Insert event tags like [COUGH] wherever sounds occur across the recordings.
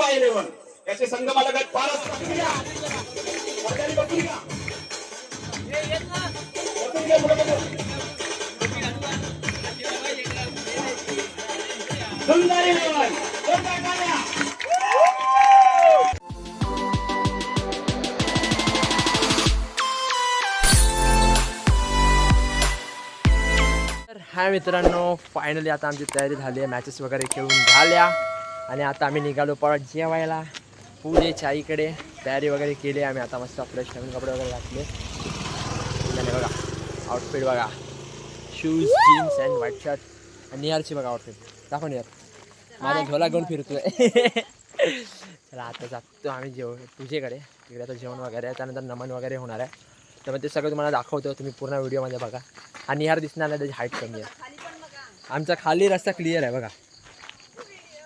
युवा इलेव्हन याचे संघ मला गट फारच सुंदर इलेव्हन तर हाय मित्रांनो फायनली आता आमची तयारी झाली आहे. मॅचेस वगैरे खेळून झाल्या. आणि आता आम्ही निघालो परत जेवायला. पूजेच्या आईकडे तयारी वगैरे केली आम्ही. आता मस्त फ्रेश नवीन कपडे वगैरे घातले. आणि बघा आउटफिट बघा. Shoes jeans and white shirt आणि निहारची बघा आउटफिट दाखव निहार. माझा झोला घेऊन फिरतोय. [LAUGHS] चला आता जातो आम्ही जेव पूजेकडे तिकडे आता जेवण वगैरे आहे. त्यानंतर नमन वगैरे होणार आहे. तर ते सगळं तुम्हाला दाखवतो. तुम्ही पूर्ण व्हिडिओमध्ये बघा. आणि निहार दिसणार नाही त्याची हाईट कमी आहे. आमचा खाली रस्ता क्लिअर आहे बघा.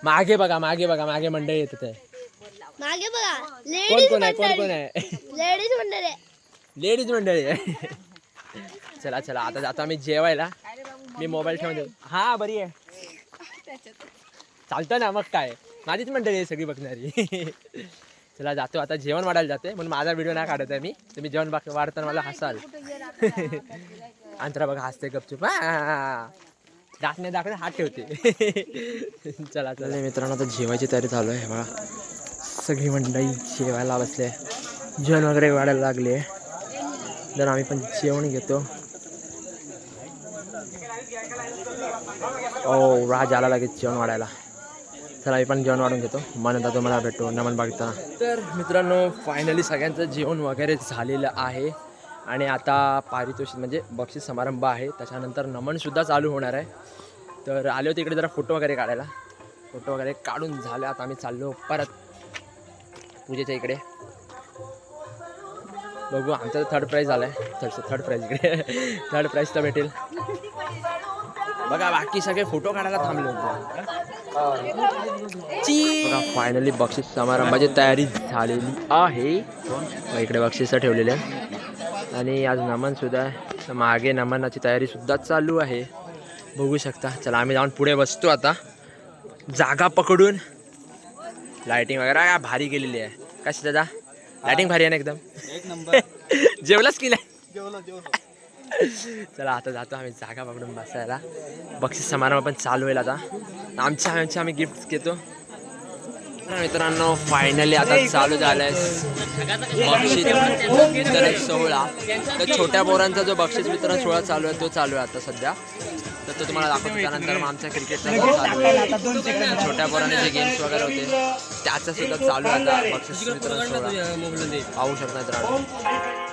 मागे बघा मागे बघा मागे मंडळी येत आहे मागे बघा. कोण लेडीज कोण आहे? कोण कोण आहे? लेडीज मंडळी. लेडीज मंडळी. आहे चला चला. आता जातो आम्ही जेवायला. मी मोबाईल ठेवून देऊ. हा बरी आहे. चालतं ना मग काय? माझीच मंडळी आहे सगळी बघणारी. चला जातो. आता जेवण वाढायला जाते म्हणून माझा व्हिडिओ नाही काढत आहे मी. तुम्ही जेवण बाकी वाढताना मला हसाल. अंतरा बघा हसते गपचूप. हा. दाखणे दाखणे हात ठेवते. [LAUGHS] चला चला. मित्रांनो आता जेवायची तयारी चालू आहे. बघा सगळी मंडळी जेवायला बसले. जेवण वगैरे वाढायला लागले. तर आम्ही पण जेवण घेतो. ओ राज आला लगेच जेवण वाढायला. चला मी पण जेवण वाढून घेतो. मन आता तुम्हाला भेटतो नमन बघताना तर मित्रांनो फायनली सगळ्यांचं जेवण वगैरे झालेलं आहे. आणि आता पारितोषिक म्हणजे बक्षीस समारंभ आहे. त्याच्यानंतर नमनसुद्धा चालू होणार आहे. तर आले होते इकडे जरा फोटो वगैरे काढायला. फोटो वगैरे काढून झाले. आता आम्ही चाललो परत पूजेच्या इकडे. बघू आमचा थर्ड प्राईज आला आहे थर्ड थर्ड प्राईज इकडे. [LAUGHS] थर्ड प्राईज तर भेटेल. बघा बाकी सगळे फोटो काढायला थांबले होते. बघा फायनली बक्षीस समारंभाची तयारी झालेली आहे. इकडे बक्षीस ठेवलेले आहे आणि आज नमन सुद्धा आहे. तर मागे नमनाची तयारी सुद्धा चालू आहे. बघू शकता. चला आम्ही जाऊन पुढे बसतो आता. जागा पकडून. लाइटिंग वगैरे. भारी केलेली आहे. कशी दादा? लाइटिंग भारी आहे ना एकदम? एक नंबर. [LAUGHS] जेवलाच की नाही? चला आता जातो आम्ही जागा पकडून बसायला. बक्षीस समारंभ पण चालू होईल आता. आमच्या आमच्या आम्ही गिफ्ट घेतो. मित्रांनो फायनली आता चालू झालंय बक्षीस. वितरण सोहळा. तर छोट्या पोरांचा जो बक्षीस वितरण सोहळा चालू आहे तो चालू आहे आता सध्या. तर तो तुम्हाला दाखवतो त्यानंतर मग आमच्या क्रिकेटचा चालू आहे. छोट्या पोरांचे जे गेम्स वगैरे होते त्याचं सुद्धा चालू आहे आता बक्षीस वितरण सोहळा. पाहू शकता मित्रांनो.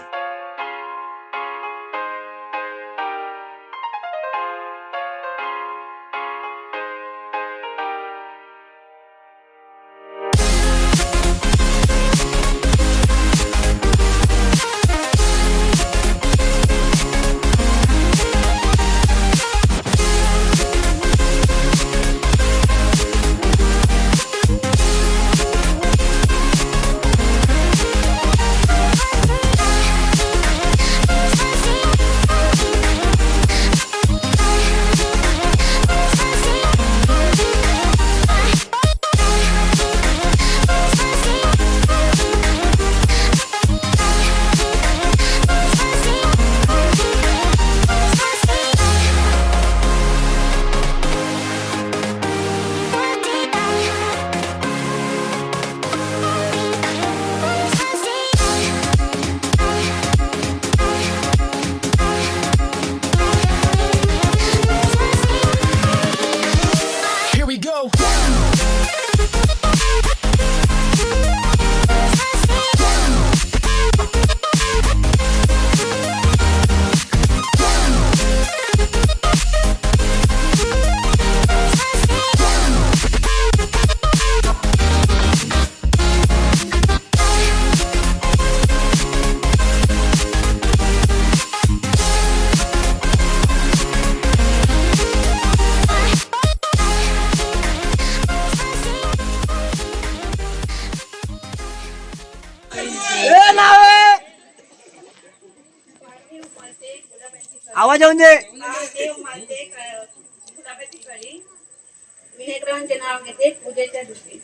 दिवशी.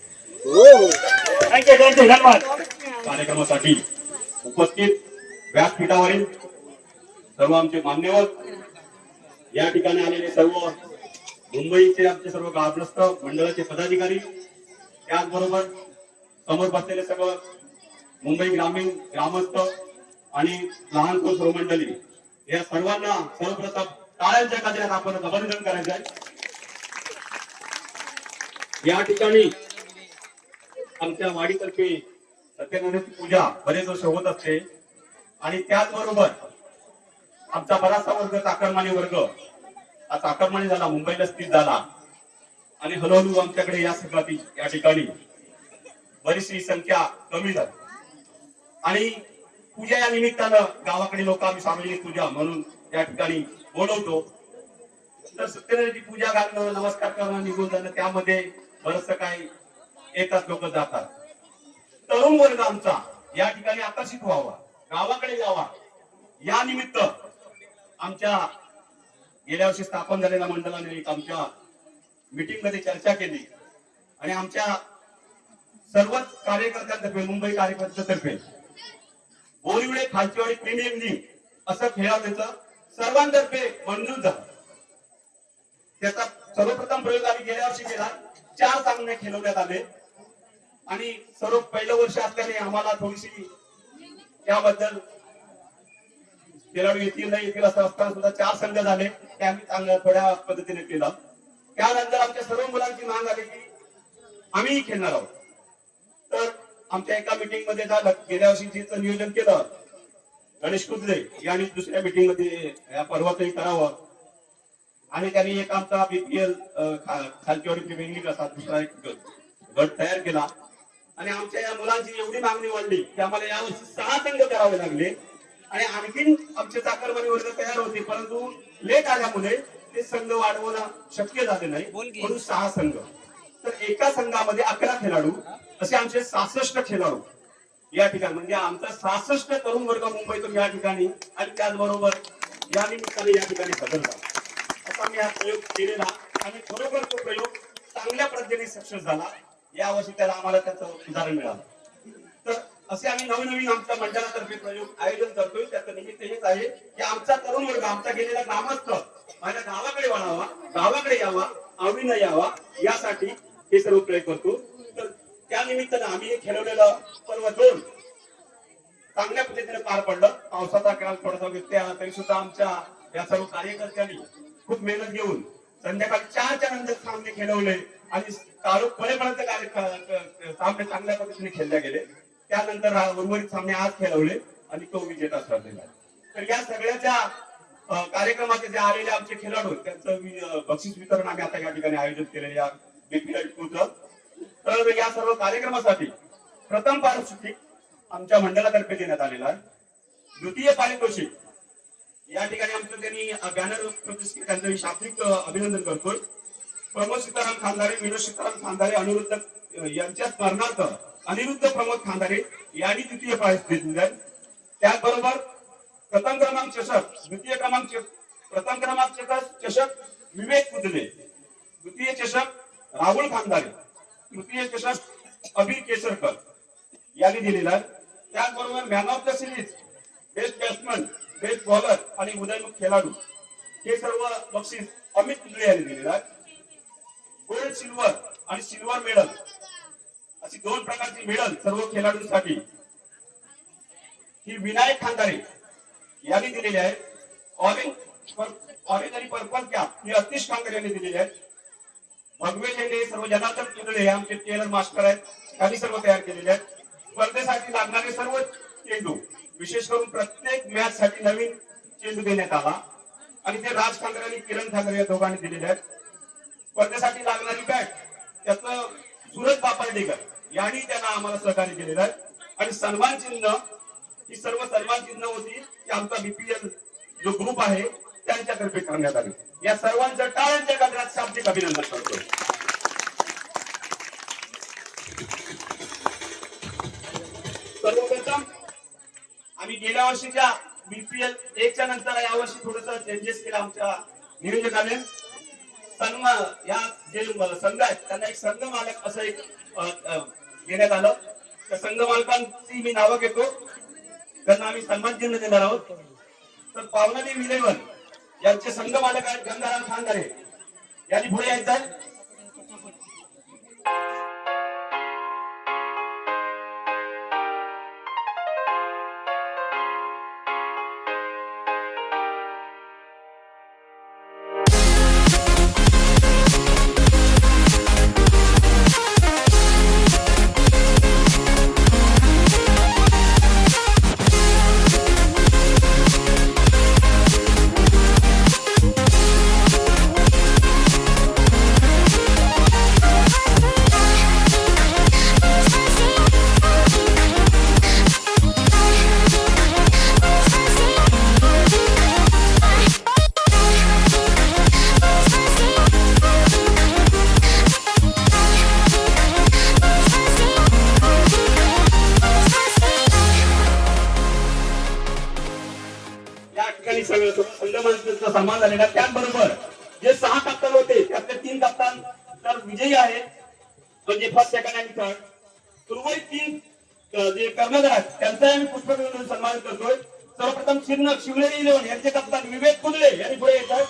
थँक्यू थँक्यू धन्यवाद. कार्यक्रमासाठी उपस्थित व्यासपीठावरील सर्व आमचे मान्यवर. या ठिकाणी आलेले सर्व मुंबईचे आमचे सर्व गाभ्रस्त मंडळाचे पदाधिकारी. त्याचबरोबर समोर बसलेले सर्व मुंबई ग्रामीण ग्रामस्थ आणि लहान तो सर्व मंडळी या सर्वांना सर्वप्रथम टाळ्यांच्या गजरात आपण अभिनंदन करायचं आहे. या ठिकाणी आमच्या वाडीतर्फे सत्यनारायणाची पूजा बरेच वर्ष होत असते. आणि त्याचबरोबर आमचा बराचसा वर्ग चाकरमानी वर्ग हा चाकरमानी झाला मुंबईला स्थित झाला. आणि हळूहळू आमच्याकडे या सगळ्या या ठिकाणी बरीचशी संख्या कमी झाली. आणि पूजा या निमित्तानं गावाकडे लोक आम्ही सामाजिक पूजा म्हणून या ठिकाणी बोलवतो. तर सत्यनारायणची पूजा घालणं नमस्कार करणं निघून जाणं त्यामध्ये बरंच काही येतात लोक जातात. तरुण वर्ग आमचा या ठिकाणी आकर्षित व्हावा गावाकडे जावा. या निमित्त आमच्या गेल्या वर्षी स्थापन झालेल्या मंडळाने एक आमच्या मीटिंगमध्ये चर्चा केली. आणि आमच्या सर्वच कार्यकर्त्यांतर्फे मुंबई कार्यकर्त्यांतर्फे बोरिवडे खालचीवाडी प्रीमियम लीग असं खेळाडूचं सर्वांतर्फे मंजूर झालं. त्याचा सर्वप्रथम प्रयोग आम्ही गेल्या वर्षी केला. चार सामने खेळवण्यात आले. आणि सर्व पहिलं वर्ष असल्याने आम्हाला थोडीशी त्याबद्दल खेळाडू येतील नाही येतील असं असताना सुद्धा चार संघ झाले. ते आम्ही चांगल्या थोड्या पद्धतीने केलं. त्यानंतर आमच्या सर्व मुलांची माग आली की आम्हीही खेळणार आहोत. तर आमच्या एका मीटिंगमध्ये झालं. गेल्या वर्षी जिचं नियोजन केलं गणेश कुदले यांनी दुसऱ्या मीटिंगमध्ये या पर्वातही करावं. आणि त्यांनी एक आमचा बीपीएल खालचीवाडी प्रीमियर लीग असा दुसरा एक गट तयार केला. आणि आमच्या या मुलांची एवढी मागणी वाढली की आम्हाला यावर्षी सहा संघ करावे लागले. आणि आणखीन आमचे चाकरमानी वर्ग तयार होते परंतु लेट आल्यामुळे ते संघ वाढवणं शक्य झाले नाही. म्हणून सहा संघ. तर एका संघामध्ये अकरा खेळाडू असे आमचे सासष्ट खेळाडू या ठिकाणी म्हणजे आमचा सहासष्ट तरुण वर्ग मुंबईतून या ठिकाणी आणि त्याचबरोबर या निमित्ताने या ठिकाणी बदल झाला. असा मी हा प्रयोग केलेला आणि खरोखर तो प्रयोग चांगल्या पद्धतीने सक्सेस झाला. या वर्षी त्याला आम्हाला त्याचं उदाहरण मिळालं. तर असे आम्ही नवनवीन आमच्या मंडळातर्फे प्रयोग आयोजन करतोय. त्याचं निमित्त हेच आहे की आमचा तरुण वर्ग आमचा गेलेला ग्रामस्थ माझ्या गावाकडे वळावा गावाकडे यावा आवडीनं यावा यासाठी हे सर्व प्रयोग करतो. त्या निमित्तानं आम्ही खेळवलेलं पर्व दोन चांगल्या पद्धतीने पार पडलं. पावसाचा काळ थोडासा व्यत्यय तरी सुद्धा आमच्या या सर्व कार्यकर्त्यांनी खूप मेहनत घेऊन संध्याकाळी चारच्या नंतर सामने खेळवले आणि तालुक पडेपर्यंत सामने चांगल्या पद्धतीने खेळले गेले. त्यानंतर उर्वरित सामने आज खेळवले आणि तो विजेता ठरलेला तर या सगळ्याच्या कार्यक्रमाचे जे आलेले आमचे खेळाडू त्यांचं बक्षीस वितरण आम्ही आता या ठिकाणी आयोजित केले या बीपीएल तर या सर्व कार्यक्रमासाठी प्रथम पारितोषिक आमच्या मंडळातर्फे देण्यात आलेला आहे. द्वितीय पारितोषिक. या ठिकाणी आमचं त्यांनी बॅनर प्रतिष्ठित त्यांचं शाब्दिक अभिनंदन करतोय. प्रमोद सीताराम खानदारे विनोद सीताराम खानदारे अनिरुद्ध यांच्या स्मरणार्थ अनिरुद्ध प्रमोद खानदारे यांनी द्वितीय पारितोषिक आहे. त्याचबरोबर प्रथम क्रमांक चषक द्वितीय क्रमांक प्रथम क्रमांक चषक विवेक कुदले द्वितीय चषक राहुल खानदारे तृतीय चषक अभिर केसरकर यांनी दिलेला. त्याचबरोबर man of the series best batsman best bowler आणि उदयमुख खेळाडू. हे सर्व बक्षीस अमित कुदळे यांनी दिलेलं. आहे गोल्ड सिल्वर आणि सिल्वर मेडल अशी दोन प्रकारची मेडल सर्व खेळाडूंसाठी. ही विनायक खांदारे यांनी दिलेली आहे. ऑरेंज ऑरेंज आणि पर्पल कॅप ही अतिश खांदारे यांनी दिलेली आहे भगवे सर्व जनार्दन कुदळे हे आमचे टेलर मास्टर आहेत त्यांनी सर्व तयार केलेले आहेत. स्पर्धेसाठी लागणारे सर्व चेंडू विशेष करून प्रत्येक मॅच साठी नवीन चेंडू देण्यात आला. आणि ते राज ठाकरे आणि किरण ठाकरे या दोघांनी दिलेले आहेत. स्पर्धेसाठी लागणारी बॅट त्याचं सुरज बापार्डेकर यांनी त्यांना आम्हाला सहकार्य केलेलं आहे. आणि सन्मान चिन्ह ही सर्व सन्मान चिन्ह होती की आमचा बीपीएल जो ग्रुप आहे त्यांच्यातर्फे करण्यात आले. या सर्वांचं टाळ्यांच्या गजरात शाब्दिक अभिनंदन करतो. सर्वप्रथम आम्ही गेल्या वर्षीच्या बीपीएल एकच्या नंतर यावर्षी थोडस चेंजेस केला आमच्या नियोजकाने. सन्मान या जे संघ आहेत त्यांना एक संघ मालक असं एक घेण्यात आलं. त्या संघ मालकांची मी नावं घेतो. त्यांना आम्ही सन्मान चिन्ह देणार आहोत. तर पावनादेवी इलेव्हन यांचे संघ मालक आहेत गंगाराम खानदारे यांनी पुढे यायचं सर्वप्रथम शिरणार शिवनेरी इलेव्हन यांचे कप्तान विवेक कुंदले यांनी पुढे येतात